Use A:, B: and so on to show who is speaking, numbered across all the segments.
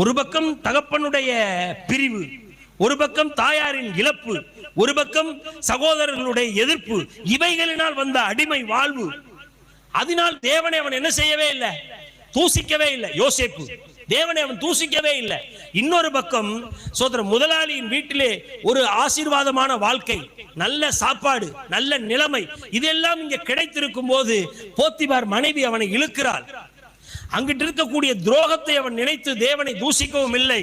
A: ஒரு பக்கம் தகப்பனுடைய பிரிவு ஒரு பக்கம் தாயாரின் இழப்பு ஒரு பக்கம் சகோதரர்களுடைய எதிர்ப்பு இவைகளினால் வந்த அடிமை வாழ்வு. அதனால் தேவனை அவன் என்ன செய்யவே இல்லை? தூசிக்கவே இல்லை யோசிப்பு. தேவனை அவன் தூசிக்கவே இல்லை. இன்னொரு பக்கம் சோதர முதலாளியின் வீட்டிலே ஒரு ஆசீர்வாதமான வாழ்க்கை நல்ல சாப்பாடு நல்ல நிலைமை இதெல்லாம் இங்க கிடைத்திருக்கும் போது போத்திபார் மனைவி அவனை இழுக்கிறாள். அங்கிட்டு இருக்கக்கூடிய துரோகத்தை அவன் நினைத்து தேவனை தூசிக்கவும் இல்லை.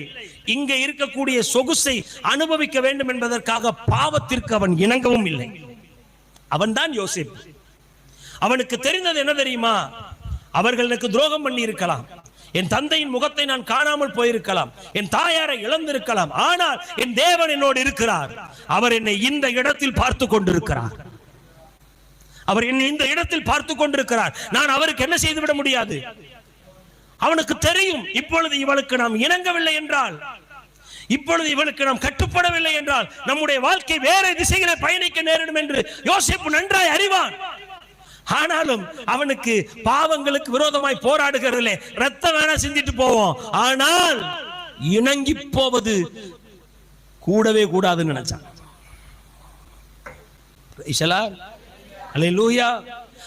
A: இங்க இருக்கக்கூடிய சொகுசை அனுபவிக்க வேண்டும் என்பதற்காக பாவத்திற்கு அவன் இணங்கவும் இல்லை. அவன்தான் யோசிப்பு. அவனுக்கு தெரிந்தது என்ன தெரியுமா? அவர்கள் எனக்கு துரோகம் பண்ணி இருக்கலாம் என் தந்தையின் முகத்தை நான் காணாமல் போயிருக்கலாம். என் தாயாரை இழந்திருக்கலாம். ஆனால் என் தேவன் என்னோடு இருக்கிறார். அவர் என்னை இந்த இடத்தில் பார்த்து கொண்டிருக்கிறார். அவர் என்னை இந்த இடத்தில் பார்த்து கொண்டிருக்கிறார். நான் அவருக்கு என்ன செய்து விட முடியாது? அவனுக்கு தெரியும் இப்பொழுது இவளுக்கு நாம் இணங்கவில்லை என்றால். இப்பொழுது இவளுக்கு நாம் கட்டுப்படவில்லை என்றால் நம்முடைய வாழ்க்கை வேற திசைகளை பயணிக்க நேரிடும் என்று யோசிப்பு நன்றாய் அறிவான். ஆனாலும் அவனுக்கு பாவங்களுக்கு விரோதமாய் போராடுகிறதில்லை ரத்தம் வேணா சிந்திட்டு போவோம். ஆனால் இணங்கி போவது கூடவே கூடாதுன்னு நினைச்சான். அல்லேலூயா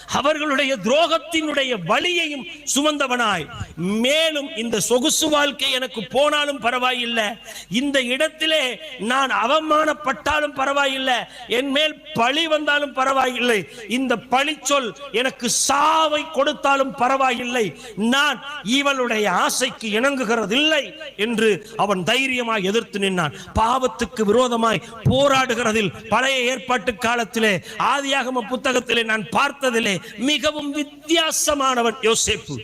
A: அவர்களுடைய துரோகத்தினுடைய வழியையும் சுமந்தவனாய். மேலும் இந்த சொகுசு வாழ்க்கை எனக்கு போனாலும் பரவாயில்லை. இந்த இடத்திலே நான் அவமானப்பட்டாலும் பரவாயில்லை. என் மேல் பழி வந்தாலும் பரவாயில்லை. இந்த பழி சொல் எனக்கு சாவை கொடுத்தாலும் பரவாயில்லை. நான் இவளுடைய ஆசைக்கு இணங்குகிறதில்லை என்று அவன் தைரியமாய் எதிர்த்து நின்றான் பாவத்துக்கு விரோதமாய் போராடுகிறதில் பழைய ஏற்பாட்டு காலத்திலே ஆதியாகம புத்தகத்திலே நான் பார்த்ததிலே மிகவும் வித்தியாசமானவன் யோசேப்பு.